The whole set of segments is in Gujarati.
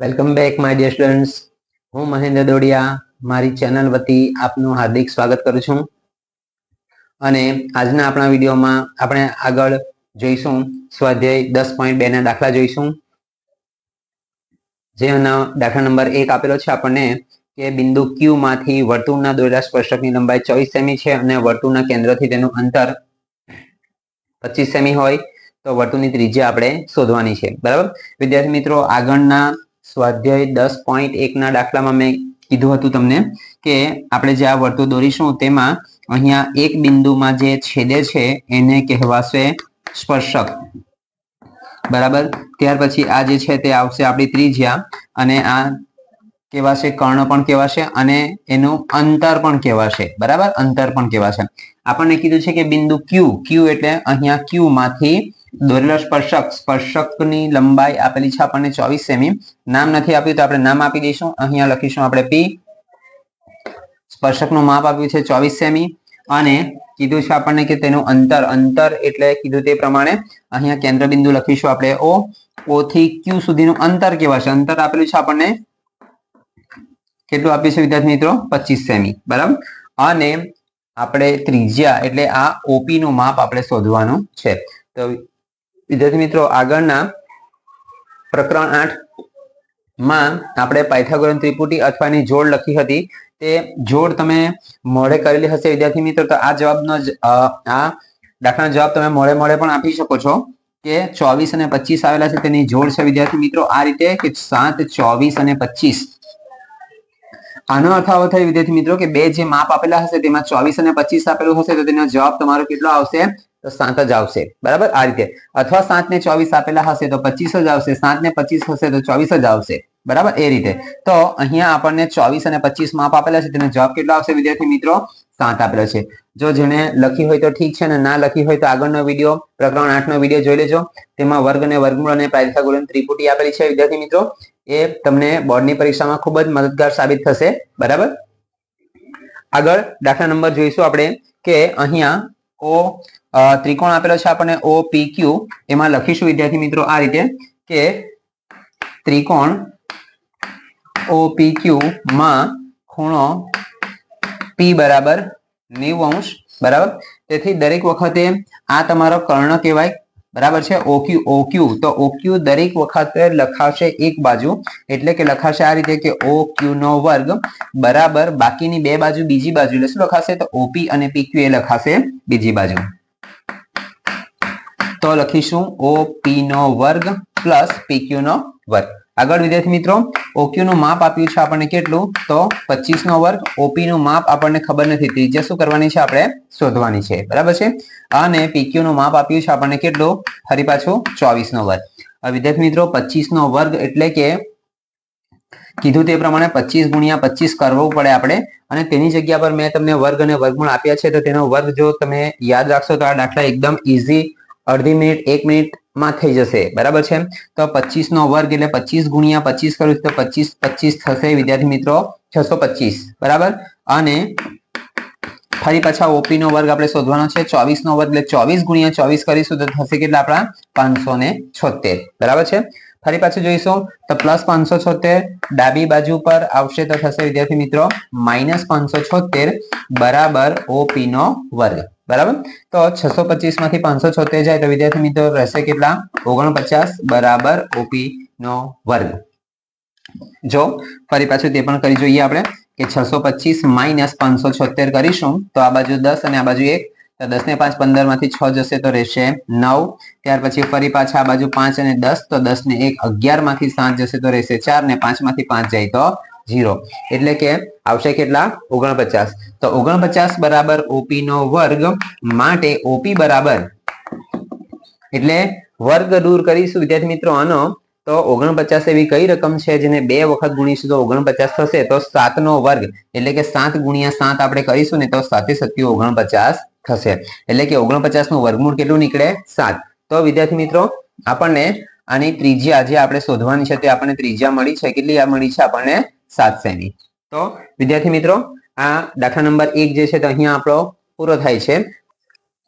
Welcome back my dear students હું મહેન્દ્ર દોડિયા, મારી ચેનલ વતી આપનું હાર્દિક સ્વાગત કરું છું. અને આજના આપણા વિડીયોમાં આપણે આગળ જોઈશું. સ્વાધ્યાય દસ પોઈન્ટ બે ના દાખલા જોઈશું. જેનો દાખલા નંબર એક આપેલો છે આપણને કે બિંદુ ક્યુ માંથી વર્તુળના દોરેલા સ્પર્શકની લંબાઈ ચોવીસ સેમી છે અને વર્તુળના કેન્દ્રથી તેનું અંતર પચીસ સેમી હોય તો વર્તુળની ત્રિજ્યા આપણે શોધવાની છે. બરાબર? વિદ્યાર્થી મિત્રો, આગળના સ્વાધ્યાય દસ પોઈન્ટ એકના દાખલામાં મેં કીધું હતું તમને કે આપણે જે આ વર્તુળ દોરીશું તેમાં અહીંયા એક બિંદુમાં જે છેદે છે એને કહેવાશે સ્પર્શક. બરાબર? ત્યાર પછી આ જે છે તે આવશે આપણી ત્રિજ્યા અને આ કહેવાશે કર્ણ પણ કહેવાશે અને એનું અંતર પણ કહેવાશે. બરાબર? અંતર પણ કહેવાશે. આપણને કીધું છે કે બિંદુ ક્યુ ક્યુ એટલે અહીંયા ક્યુ માંથી દોરેલો સ્પર્શક, સ્પર્શકની લંબાઈ આપેલી છે આપણને ચોવીસ સેમી. નામ નથી આપ્યું તો આપણે નામ આપી દઈશું. અહીંયા લખીશું આપણે પી સ્પર્શકનું માપ આપ્યું છે ચોવીસ સેમી. અને કીધું છે આપણને કે તેનું અંતર અંતર એટલે કીધું તે પ્રમાણે અહીંયા કેન્દ્રબિંદુ લખીશું આપણે ઓ ઓ થી ક્યુ સુધીનું અંતર કેવા છે? અંતર આપેલું છે આપણને કેટલું આપ્યું છે વિદ્યાર્થી મિત્રો? પચીસ સેમી. બરાબર? અને આપણે ત્રિજ્યા એટલે આ ઓપી નું માપ આપણે શોધવાનું છે. તો વિદ્યાર્થી મિત્રો, આગળના પ્રકરણ આઠમાં આપણે પાયથાગોરન ત્રિપુટી અથવાની જોડ લખી હતી. તે જોડ તમે મોડે કરેલી હશે વિદ્યાર્થી મિત્રો, તો આ જવાબનો આ દાખલાનો જવાબ તમે મોડે મોડે પણ આપી શકો છો કે ચોવીસ અને પચીસ આવેલા છે તેની જોડ છે વિદ્યાર્થી મિત્રો. આ રીતે કે સાત, ચોવીસ અને પચીસ. આનો અર્થ આવો થાય વિદ્યાર્થી મિત્રો કે બે જે માપ આપેલા હશે તેમાં ચોવીસ અને પચીસ આપેલું હશે, તો તેનો જવાબ તમારો કેટલો આવશે? તો સાત જ આવશે. બરાબર? આ રીતે. અથવા સાત ને ચોવીસ આપેલા હશે તો પચીસ જ આવશે. સાત ને પચીસ હશે તો ચોવીસ જ આવશે. બરાબર? એ રીતે. તો અહીંયા આપણને ચોવીસ અને પચીસ માપ આપેલા છે. તેનો જવાબ કેટલો આવશે વિદ્યાર્થી મિત્રો? સાત આપેલો છે. જો જેને લખી હોય તો ઠીક છે ને ના લખી હોય તો આગળનો વીડિયો, પ્રકરણ આઠ નો વીડિયો જોઈ લેજો. તેમાં વર્ગ અને વર્ગમૂળ અને પાયથાગોરન ત્રિપુટી આપેલી છે વિદ્યાર્થી મિત્રો. એ તમને બોર્ડની પરીક્ષામાં ખૂબ જ મદદગાર સાબિત થશે. બરાબર? આગળ દાખલા નંબર જોઈશું આપણે કે અહીંયા ઓ ત્રિકોણ આપેલો છે આપણને ઓ પી ક્યુ એમાં લખીશું, વિદ્યાર્થી મિત્રો, આ રીતે કે ત્રિકોણ ઓ પી ક્યુ માં ખૂણો પી બરાબર નેવું અંશ બરાબર? તેથી દરેક વખતે આ તમારો કર્ણ કહેવાય, બરાબર છે? ઓક્યુ ઓક્યુ તો ઓક્યુ દરેક વખતે લખાશે એક બાજુ, એટલે કે લખાશે આ રીતે કે ઓ ક્યુ નો વર્ગ બરાબર બાકીની બે બાજુ બીજી બાજુ. એટલે શું લખાશે? તો ઓપી અને પીક્યુ એ લખાશે બીજી બાજુ. તો લખીશું ઓ પી નો વર્ગ પ્લસ પીક્યુ નો વર્ગ. આગળ વિદ્યાર્થી મિત્રો ઓક્યુ નું માપ આપ્યું છે આપણને કેટલું? તો પચીસ નો વર્ગ. ઓપી નું માપ આપણને ખબર નથી. ત્રિજ્યા શું કરવાની છે આપણે? શોધવાની છે. બરાબર છે? અને પીક્યુ નું માપ આપ્યું છે આપણને કેટલું? ફરી પાછું ચોવીસ નો વર્ગ. વિદ્યાર્થી મિત્રો, પચીસ નો વર્ગ એટલે કે કીધું તે પ્રમાણે પચીસ ગુણ્યા પચીસ કરવું પડે આપણે. અને તેની જગ્યા પર મેં તમને વર્ગ અને વર્ગમૂળ આપ્યા છે. તો તેનો વર્ગ જો તમે યાદ રાખશો તો આ દાખલા એકદમ ઈઝી અડધી મિનિટ, એક મિનિટમાં થઈ જશે. બરાબર છે? તો પચીસ નો વર્ગ એટલે પચીસ ગુણ્યા પચીસ કરું તો પચીસ પચીસ થશે. વિદ્યાર્થી મિત્રો, છસો પચીસ. બરાબર? અને ફરી પાછા ઓપી નો વર્ગ આપણે શોધવાનો છે. ચોવીસ નો વર્ગ એટલે ચોવીસ ગુણ્યા ચોવીસ કરીશું તો થશે કેટલા આપણા? પાંચસો ને છોતેર બરાબર છે? ફરી પાછું જોઈશું. તો પ્લસ પાંચસો છોતેર ડાબી બાજુ પર આવશે તો થશે વિદ્યાર્થી મિત્રો, માઇનસ પાંચસો છોતેર બરાબર ઓપી નો વર્ગ. બરાબર? તો છસો પચીસમાંથી પાંચસો છોતેર જાય તો વિદ્યાર્થી મિત્રો રહેશે કેટલા? ઓગણપચાસ બરાબર ઓપી નો વર્ગ. જો ફરી પાછું તે પણ કરી જોઈએ આપણે કે છસો પચીસ માઇનસ પાંચસો છોતેર કરીશું તો આ બાજુ દસ અને આ બાજુ એક. તો દસ ને પાંચ પંદરમાંથી છ જશે તો રહેશે નવ. ત્યાર પછી ફરી પાછા આ બાજુ પાંચ અને દસ તો દસ ને એક અગિયારમાંથી સાત જશે તો રહેશે ચાર ને પાંચમાંથી પાંચ જાય તો જીરો એટલે કે આવશે કેટલા? ઓગણપચાસ. તો ઓગણપચાસ બરાબર ઓપી નો વર્ગ માટે ઓપી બરાબર. એટલે વર્ગ દૂર કરીશું, વિદ્યાર્થી મિત્રો, આનો. તો ઓગણપચાસ એવી કઈ રકમ છે જેને બે વખત ગુણીશું? તો ઓગણપચાસ થશે, તો સાત વર્ગ. એટલે કે સાત ગુણ્યા સાત આપણે કરીશું ને તો સાતે સત્યુ ઓગણપચાસ થશે. એટલે કે ઓગણપચાસનું વર્ગમૂળ કેટલું નીકળે? સાત. તો વિદ્યાર્થી મિત્રો, આપણને આની ત્રિજ્યા જે આપણે શોધવાની છે, તે આપણને ત્રિજ્યા મળી છે. કેટલી આ મળી છે? આપણને સાત સેમી તો, વિદ્યાર્થી મિત્રો, આ દાખલા નંબર એક જે છે તો અહીંયા આપણો પૂરો થાય છે.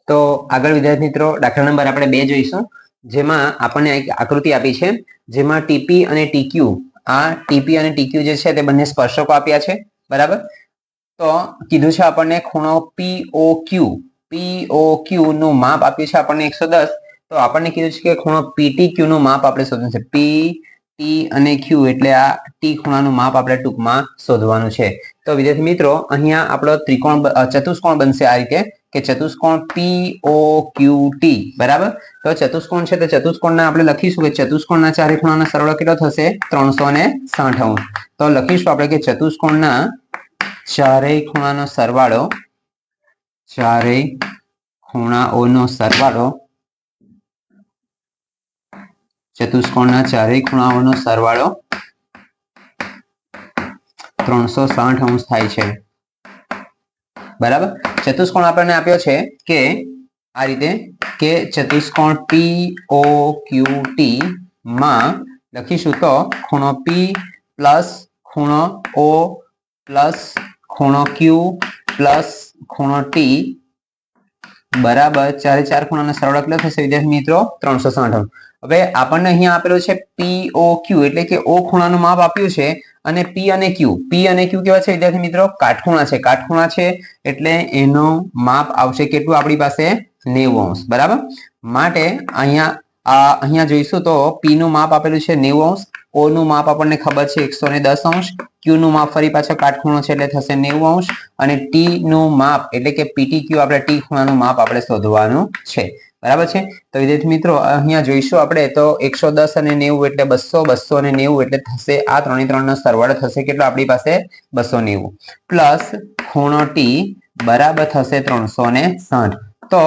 તો, આગળ વિદ્યાર્થી મિત્રો, દાખલા નંબર આપણે બે જોઈશું. જેમાં આપણને એક આકૃતિ આપી છે. જેમાં ટીપી અને ટીક્યુ. આ ટીપી અને ટીક્યુ જે છે તે બંને સ્પર્શકો આપ્યા છે. બરાબર? તો, કીધું છે આપણને ખૂણો પીઓ ક્યુ પીઓ ક્યુ નું માપ આપ્યું છે આપણને એકસો દસ. તો આપણને કીધું છે કે ખૂણો પીટી ક્યુ નું માપ આપણે શોધવું છે. પી ટી અને ક્યુ એટલે આ ટી ખૂણાનું માપ આપણે ટૂંકમાં શોધવાનું છે. તો વિદ્યાર્થી મિત્રો, અહીંયા આપણો ત્રિકોણ ચતુષ્કોણ બનશે આ રીતે કે ચતુષ્કોણ પી ઓ ક્યુ ટી બરાબર? તો ચતુષ્કોણ છે તો ચતુષ્કોણના આપણે લખીશું કે ચતુષ્કોણના ચારે ખૂણાનો સરવાળો કેટલો થશે? ત્રણસો ને સાઠ. અંશ તો લખીશું આપણે કે ચતુષ્કોણના ચારેય ખૂણાનો સરવાળો ચારેય ખૂણાઓનો સરવાળો ચતુષ્કોણના ચારેય ખૂણાઓનો સરવાળો ત્રણસો સાઠ અંશ થાય છે. બરાબર? ચતુષ્કોણ આપણને આપ્યો છે કે આ રીતે કે ચતુષ્કોણ પી ઓ ક્યુ ટી માં લખીશું તો ખૂણો પી પ્લસ ખૂણો ઓ પ્લસ ખૂણો ક્યુ પ્લસ ખૂણો ટી બરાબર. ચારે ચાર ખૂણાનો સરવાળો કેટલો થશે વિદ્યાર્થી મિત્રો? ત્રણસો સાઠ હવે આપણને અહીંયા આપેલું છે પી ઓ ક્યુ એટલે કે ઓ ખૂણાનું માપ આપ્યું છે અને પી અને ક્યુ પી અને ક્યુ કેવા છે? વિદ્યાર્થી મિત્રો, કાટખૂણા છે. કાટખૂણા છે એટલે એનું માપ આવશે કેટલું આપણી પાસે? નેવું અંશ બરાબર? માટે અહીંયા, આ અહીંયા જોઈશું તો પી નું માપ આપેલું છે નેવું અંશ ઓ નું માપ આપણને ખબર છે એકસો ને દસ અંશ. ક્યુ નું માપ ફરી પાછા કાટખૂણો છે એટલે થશે નેવું અંશ અને ટી નું માપ એટલે કે પીટી ક્યુ આપણે ટી ખૂણાનું માપ આપણે શોધવાનું છે. બરાબર છે? તો વિદ્યાર્થી મિત્રો, અહીંયા જોઈશું આપણે, તો એકસો દસ અને નેવું એટલે બસો બસો અને નેવું એટલે થશે આ ત્રણે ત્રણ નો સરવાળો થશે કેટલો? આપણી પાસે બસો નેવું. પ્લસ ખૂણો ટી બરાબર થશે ત્રણસો ને સાઠ. તો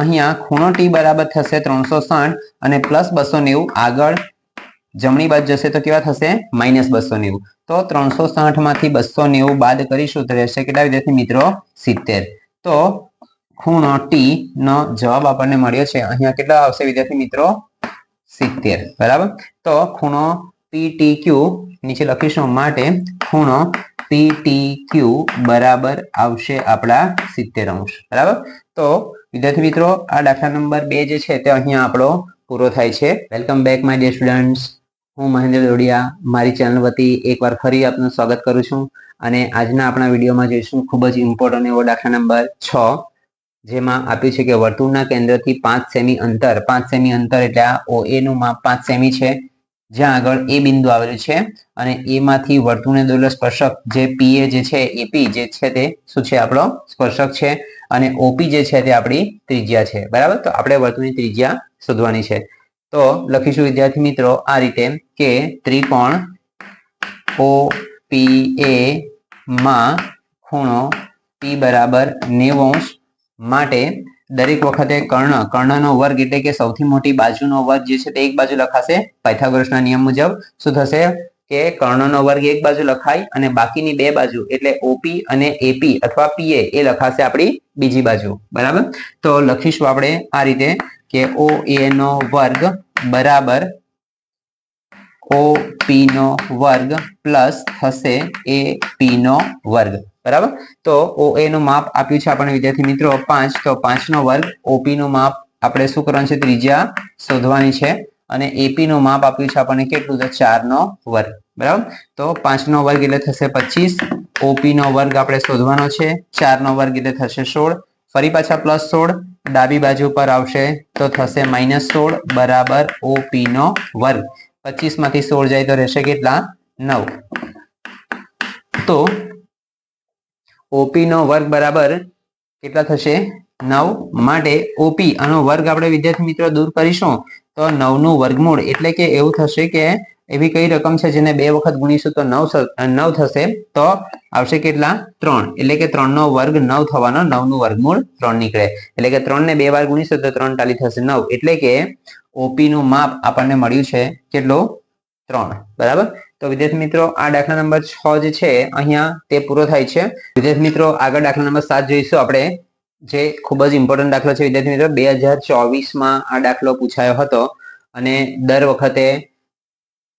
અહીંયા ખૂણો ટી બરાબર થશે ત્રણસો સાઠ અને પ્લસ બસો નેવું આગળ જમણી બાજુ જશે તો કેવા થશે? માઇનસ બસો નેવું. તો ત્રણસો સાઠમાંથી બસો નેવું બાદ કરીશું તો રહેશે કેટલા વિદ્યાર્થી મિત્રો? સિત્તેર. તો ખૂણો ટી નો જવાબ આપણને મળ્યો છે. અહીંયા કેટલા આવશે વિદ્યાર્થી મિત્રો? સિત્તેર. બરાબર? તો ખૂણો પી ટી ક્યુ નીચે લખીશું માટે ખૂણો પી ટી ક્યુ બરાબર આવશે આપણા સિત્તેર અંશ. બરાબર? તો વિદ્યાર્થી મિત્રો, આ દાખલા નંબર બે જે છે તે અહીંયા આપણો પૂરો થાય છે. Welcome back my dear students હું મહેન્દ્ર દોડિયા, મારી ચેનલ વતી એકવાર ફરી આપનું સ્વાગત કરું છું. અને આજના આપણા વિડીયોમાં જોઈશું ખૂબ જ ઇમ્પોર્ટન્ટ એવો દાખલા નંબર છ. જેમાં આપ્યું છે કે વર્તુળના કેન્દ્રથી પાંચ સેમી અંતર, પાંચ સેમી અંતર એટલે આ ઓ નું માપ પાંચ સેમી છે. જ્યાં આગળ એ બિંદુ આવેલું છે અને એમાંથી વર્તુળને દોરેલો સ્પર્શક જે પીએ જે છે એપી જે છે તે શું છે આપણો? સ્પર્શક છે. અને ઓપી જે છે તે આપણી ત્રિજ્યા છે. બરાબર? તો આપણે વર્તુળની ત્રિજ્યા શોધવાની છે. તો લખીશું, વિદ્યાર્થી મિત્રો, આ રીતે કે ત્રિકોણ ઓ પી એ માં ખૂણો પી બરાબર નેવું માટે દરેક વખતે કર્ણ, કર્ણનો વર્ગ એટલે કે સૌથી મોટી બાજુનો વર્ગ જે છે તે એક બાજુ લખાશે પાયથાગોરસના નિયમ મુજબ. શું થશે? કે કર્ણનો વર્ગ એક બાજુ લખાય અને બાકીની બે બાજુ એટલે ઓપી અને એપી અથવા પીએ એ લખાશે આપણી બીજી બાજુ. બરાબર? તો લખીશું આપણે આ રીતે કે ઓ એ નો વર્ગ બરાબર ઓ નો વર્ગ પ્લસ થશે એ પી નો વર્ગ. બરાબર? તો ઓ એ નું માપ આપ્યું છે આપણે વિદ્યાર્થી મિત્રો પાંચ. તો પાંચ નો વર્ગ ઓપી નું માપ આપણે શું કરવાનું છે? ત્રિજ્યા શોધવાની છે. અને એપી નું માપ આપ્યું છે આપણને કેટલું? તો ચાર નો વર્ગ. બરાબર? તો પાંચ નો વર્ગ એટલે થશે પચીસ. ઓપી નો વર્ગ આપણે શોધવાનો છે. ચાર નો વર્ગ એટલે થશે સોળ. ફરી પાછા પ્લસ સોળ. ડાબી બાજુ પર આવશે તો થશે માઇનસ સોળ. બરાબર? ઓપી નો વર્ગ. પચીસમાંથી સોળ જાય તો રહેશે કેટલા? નવ. તો ઓપી નો વર્ગ બરાબર કેટલા થશે? નવ. માટે ઓપી આનો વર્ગ આપણે વિદ્યાર્થી મિત્રો દૂર કરીશું. તો નવનું વર્ગમૂળ એટલે કે એવું થશે કે એવી કઈ રકમ છે જેને બે વખત ગુણીશું તો નવ નવ થશે. તો આવશે કેટલા? ત્રણ. એટલે કે ત્રણ નો વર્ગ નવ થવાનો નવનું વર્ગમૂળ ત્રણ નીકળે. એટલે કે ત્રણ ને બે વાર ગુણીશું તો ત્રણ ટાલી થશે નવ. એટલે કે ઓપી નું માપ આપણને મળ્યું છે કેટલું? ત્રણ. બરાબર? તો વિદ્યાર્થી મિત્રો, આ દાખલા નંબર છ જે છે, અહીંયા તે પૂરો થાય છે. વિદ્યાર્થી મિત્રો, આગળ દાખલા નંબર સાત જોઈશું આપણે. જે ખૂબ જ ઇમ્પોર્ટન્ટ દાખલો છે. વિદ્યાર્થી મિત્રો, બે હજાર ચોવીસમાં આ દાખલો પૂછાયો હતો અને દર વખતે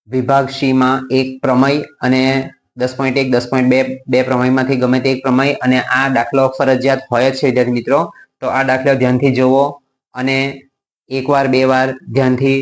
વિભાગ સીમાં એક પ્રમેય અને દસ પોઈન્ટ એક, દસ પોઈન્ટ બે બે પ્રમેયમાંથી ગમે તે એક પ્રમેય અને આ દાખલો ફરજિયાત હોય જ છે વિદ્યાર્થી મિત્રો. તો આ દાખલો ધ્યાનથી જોવો અને એક વાર બે વાર ધ્યાનથી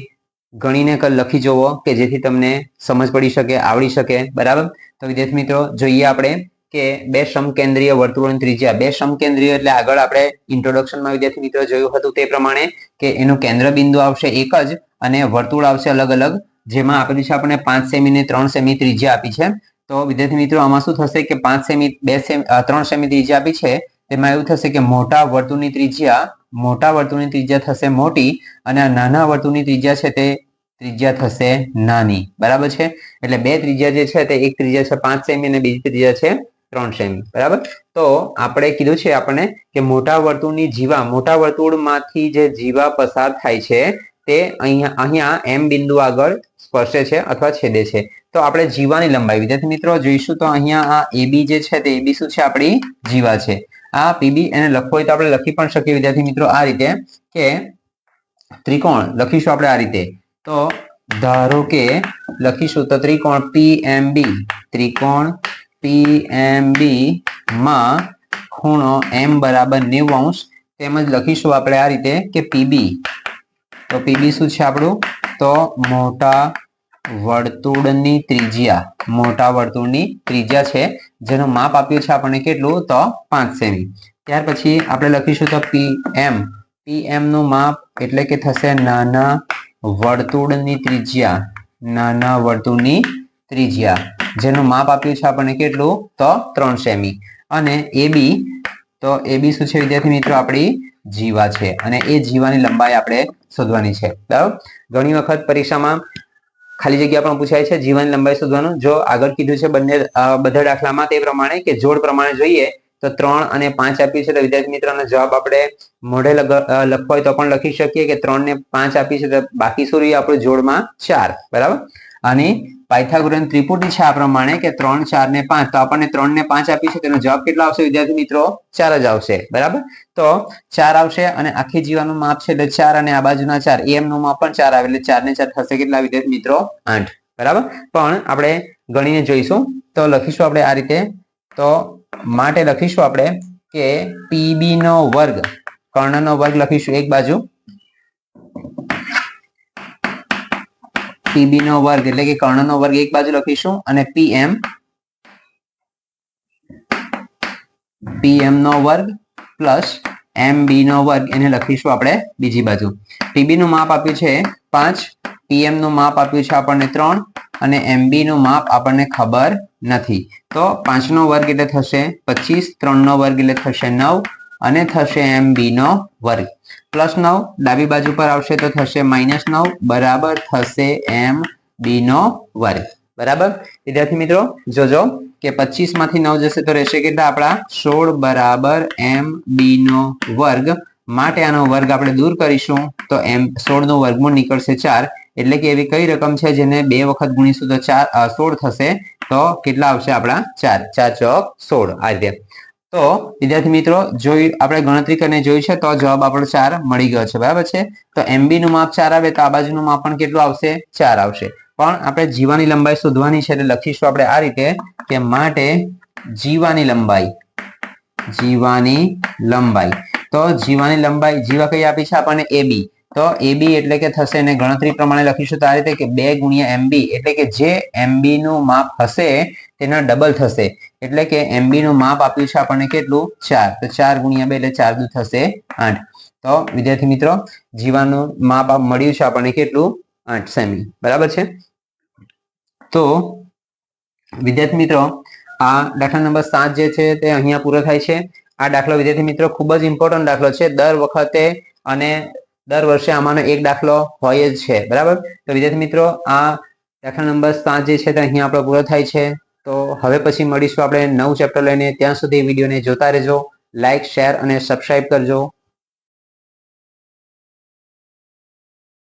ગણીને લખી જુઓ કે જેથી તમને સમજ પડી શકે, આવડી શકે. બરાબર? તો વિદ્યાર્થી મિત્રો, જોઈએ આપણે કે બે સમકેન્દ્રીય વર્તુળોની ત્રિજ્યા. બે સમકેન્દ્રીય એટલે આગળ આપણે ઇન્ટ્રોડક્શનમાં વિદ્યાર્થી મિત્રો જોયું હતું તે પ્રમાણે કે એનું કેન્દ્ર બિંદુ આવશે એક જ અને વર્તુળ આવશે અલગ અલગ, જેમાં આપેલું છે આપણે પાંચ સેમી ને ત્રણ સેમી ત્રિજ્યા આપી છે. તો વિદ્યાર્થી મિત્રો, આમાં શું થશે કે પાંચ સેમી, બે સેમી ત્રણ સેમી ત્રિજ્યા આપી છે. તેમાં એવું થશે કે મોટા વર્તુળની ત્રિજ્યા મોટા વર્તુળની ત્રિજ્યા થશે મોટી અને આ નાના વર્તુળની ત્રિજ્યા છે તે ત્રિજ્યા થશે નાની. બરાબર છે? એટલે બે ત્રિજ્યા જે છે તે એક ત્રિજ્યા છે પાંચ સેમી અને બીજી ત્રિજ્યા છે ત્રણ સેમી. બરાબર? તો આપણે કીધું છે આપણે કે મોટા વર્તુળની જીવા, મોટા વર્તુળમાંથી જે જીવા પસાર થાય છે તે અહીંયા અહીંયા એમ બિંદુ આગળ સ્પર્શે છે અથવા છેદે છે. તો આપણે જીવાની લંબાઈ. વિદ્યાર્થી મિત્રો, જોઈશું તો અહીંયા આ એબી જે છે તે એબી શું છે? આપણી જીવા છે. આ પીબી એને લખવો હોય તો આપણે લખી પણ શકીએ. વિદ્યાર્થી મિત્રો, આ રીતે કે ત્રિકોણ લખીશું આપણે આ રીતે. તો ધારો કે લખીશું તો ત્રિકોણ પીએમબી ત્રિકોણ પી એમ માં ખૂણો એમ બરાબર નેવું અંશ તેમજ લખીશું આપણે આ રીતે કે પીબી તો પીબી શું છે આપણું? તો મોટા વર્તુળની ત્રિજ્યા. મોટા વર્તુળની ત્રિજ્યા છે. જેનું માપ આપ્યું છે આપણને કેટલું? તો પાંચ સેમી. ત્યાર પછી આપણે લખીશું તો પી એમ. પી નું માપ એટલે કે થશે નાના વર્તુળની ત્રિજ્યા. નાના વર્તુળની ત્રિજ્યા. જેનું માપ આપ્યું છે આપણને કેટલું? તો ત્રણ સેમી. અને એ બી, તો એ બી શું છે વિદ્યાર્થી મિત્રો? આપણી જીવા છે. અને એ જીવાની લંબાઈ આપણે શોધવાની છે. બરાબર? ઘણી વખત પરીક્ષામાં ખાલી જગ્યા પણ પૂછાય છે, જીવન લંબાઈ શોધવાનું. જો આગળ કીધું છે બંને બધા દાખલામાં તે પ્રમાણે કે જોડ પ્રમાણે જોઈએ, તો ત્રણ અને પાંચ આપ્યું છે, તો વિદ્યાર્થી મિત્રોનો જવાબ આપણે મોઢે લખવો હોય તો પણ લખી શકીએ કે ત્રણ ને પાંચ આપી છે, તો બાકી શું રહ્યું? આપણું જોડમાં ચાર. બરાબર? અને પાયથાગોરન ત્રિપુટી છે આ પ્રમાણે કે ત્રણ, ચાર ને પાંચ. તો આપણને ત્રણ ને પાંચ આપી છે. તેનો જવાબ કેટલો આવશે? વિદ્યાર્થી મિત્રો, ચાર જ આવશે. બરાબર? તો ચાર આવશે અને આખી જીવાનું માપ છે એટલે ચાર અને આ બાજુના ચાર. એમ નું માપ પણ ચાર આવે એટલે ચાર ને ચાર થશે કેટલા વિદ્યાર્થી મિત્રો? આઠ. બરાબર? પણ આપણે ગણીને જોઈશું. તો લખીશું આપણે આ રીતે. તો માટે લખીશું આપણે કે પીબી નો વર્ગ, કર્ણનો વર્ગ લખીશું એક બાજુ. પીબી નો વર્ગ એટલે કે કર્ણનો વર્ગ એક બાજુ લખીશું અને પીએમ પીએમ નો વર્ગ પ્લસ એમ બી નો વર્ગ એને લખીશું આપણે બીજી બાજુ. પીબી નું માપ આપ્યું છે પાંચ પીએમનું માપ આપ્યું છે આપણને ત્રણ અને એમબી નું માપ આપણને ખબર નથી. તો પાંચ નો વર્ગ એટલે થશે પચીસ ત્રણ નો વર્ગ એટલે થશે નવ અને થશે એમ બી નો વર્ગ. પ્લસ નવ, ડાબી બાજુ પર આવશે તો થશે માઇનસ નવ, બરાબર થશે એમ બી નો વર્ગ બરાબર? વિદ્યાર્થી મિત્રો, જોજો કે પચીસમાંથી નવ જશે તો રહેશે કેટલા આપણા? સોળ બરાબર એમ બી નો વર્ગ. માટે આનો વર્ગ આપણે દૂર કરીશું તો એમ સોળ નો વર્ગમૂળ નીકળશે ચાર. એટલે કે એવી કઈ રકમ છે જેને બે વખત ગુણીશું તો ચાર સોળ થશે તો કેટલા આવશે આપણા? ચાર. ચાર ચોક સોળ. આ રીતે. તો, વિદ્યાર્થી મિત્રો, જોઈ આપણે ગણતરી કરીને જોયું છે, તો જવાબ આપણો ચાર મળી ગયો છે, બરાબર છે? તો એમબી નું માપ ચાર આવે, તો આ બાજુનું માપ પણ કેટલું આવશે? ચાર આવશે. પણ આપણે જીવાની લંબાઈ શોધવાની છે, એટલે લખીશું આપણે આ રીતે કે માટે જીવાની લંબાઈ જીવાની લંબાઈ. તો જીવાની લંબાઈ, જીવા કઈ આપી છે આપણને? એબી તો એબી એટલે કે થશે એને ગણતરી પ્રમાણે લખીશું. તો આ રીતે કે બે ગુણ્યા એમબી એટલે કે જે એમબી નું માપ હશે તેના ડબલ થશે. એટલે કે એમબી નું માપ આપ્યું છે આપણને કેટલું? ચાર. તો ચાર ગુણ્યા બે એટલે ચાર દુ થશે આઠ. તો વિદ્યાર્થી મિત્રો જીવાનું માપ મળ્યું છે આપણને કેટલું? આઠ સેમી. બરાબર છે? તો વિદ્યાર્થી મિત્રો, આ દાખલા નંબર સાત જે છે તે અહીંયા પૂરો થાય છે. આ દાખલો વિદ્યાર્થી મિત્રો ખૂબ જ ઇમ્પોર્ટન્ટ દાખલો છે. દર વખતે અને દર વર્ષે આમાંનો એક દાખલો હોય જ છે, બરાબર? તો વિદ્યાર્થી મિત્રો, આ દાખલા નંબર સાત જે છે તે અહીંયા આપણો પૂરો થાય છે. તો હવે પછી મળીશું આપણે નવું ચેપ્ટર લઈને. ત્યાં સુધી વિડીયોને જોતા રહેજો લાઇક શેર અને સબસ્ક્રાઇબ કરજો.